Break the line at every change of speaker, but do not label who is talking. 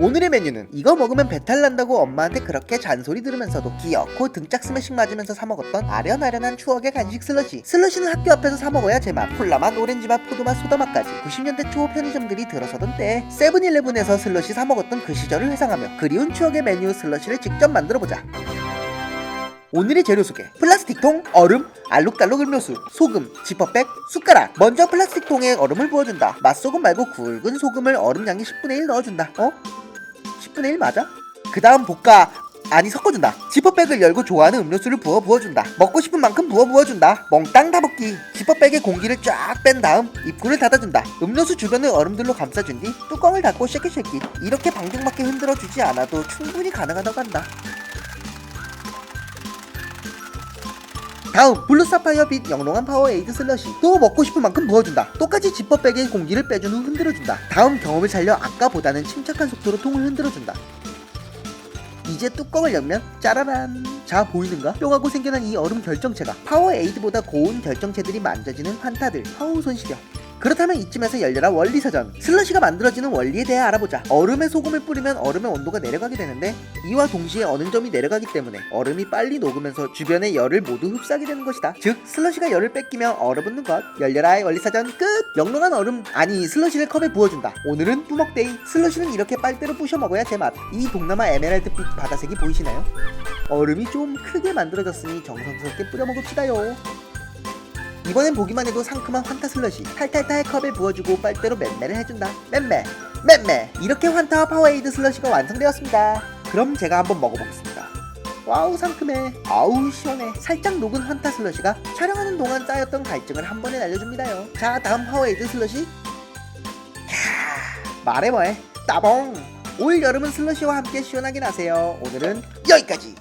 오늘의 메뉴는 이거 먹으면 배탈 난다고 엄마한테 그렇게 잔소리 들으면서도 귀엽고 등짝 스매싱 맞으면서 사 먹었던 아련아련한 추억의 간식 슬러시. 슬러시는 학교 앞에서 사 먹어야 제맛. 콜라맛 오렌지맛 포도맛 소다맛까지. 90년대 초 편의점들이 들어서던 때 세븐일레븐에서 슬러시 사 먹었던 그 시절을 회상하며 그리운 추억의 메뉴 슬러시를 직접 만들어보자. 오늘의 재료 소개. 플라스틱 통, 얼음, 알록달록 음료수, 소금, 지퍼백, 숟가락. 먼저 플라스틱 통에 얼음을 부어준다. 맛소금 말고 굵은 소금을 얼음 양의 10분의 1 넣어준다. 어? 10분의 1 맞아? 그 다음 볶아 아니 섞어준다. 지퍼백을 열고 좋아하는 음료수를 부어 부어준다. 먹고 싶은 만큼 부어 부어준다. 멍땅 다 볶기. 지퍼백에 공기를 쫙 뺀 다음 입구를 닫아준다. 음료수 주변을 얼음들로 감싸준 뒤 뚜껑을 닫고 쉐킷쉐킷. 이렇게 방정맞게 흔들어주지 않아도 충분히 가능하다고 한다 다음 블루 사파이어 빛 영롱한 파워에이드 슬러시. 또 먹고 싶은 만큼 부어준다. 똑같이 지퍼백에 공기를 빼준 후 흔들어준다. 다음 경험을 살려 아까보다는 침착한 속도로 통을 흔들어준다. 이제 뚜껑을 열면 짜라란. 자 보이는가? 뿅하고 생겨난 이 얼음 결정체가 파워에이드보다 고운 결정체들이 만져지는 환타들. 파워 손시려 그렇다면 이쯤에서 열려라 원리 사전. 슬러시가 만들어지는 원리에 대해 알아보자. 얼음에 소금을 뿌리면 얼음의 온도가 내려가게 되는데 이와 동시에 어느 점이 내려가기 때문에 얼음이 빨리 녹으면서 주변의 열을 모두 흡수하게 되는 것이다. 즉 슬러시가 열을 뺏기면 얼어붙는 것. 열려라의 원리 사전 끝! 영롱한 얼음 아니 슬러시를 컵에 부어준다. 오늘은 뿌먹데이 슬러시는 이렇게 빨대로 부셔 먹어야 제맛. 이 동남아 에메랄드빛 바다색이 보이시나요? 얼음이 좀 크게 만들어졌으니 정성스럽게 뿌려 먹읍시다요 이번엔 보기만 해도 상큼한 환타 슬러시. 탈탈탈 컵에 부어주고 빨대로 맴매를 해준다. 맴매 맴매. 이렇게 환타와 파워에이드 슬러시가 완성되었습니다. 그럼 제가 한번 먹어보겠습니다. 와우 상큼해. 아우 시원해. 살짝 녹은 환타 슬러시가 촬영하는 동안 쌓였던 갈증을 한 번에 날려줍니다요. 자 다음 파워에이드 슬러시. 캬, 말해 뭐해? 따봉. 올 여름은 슬러시와 함께 시원하게 나세요. 오늘은 여기까지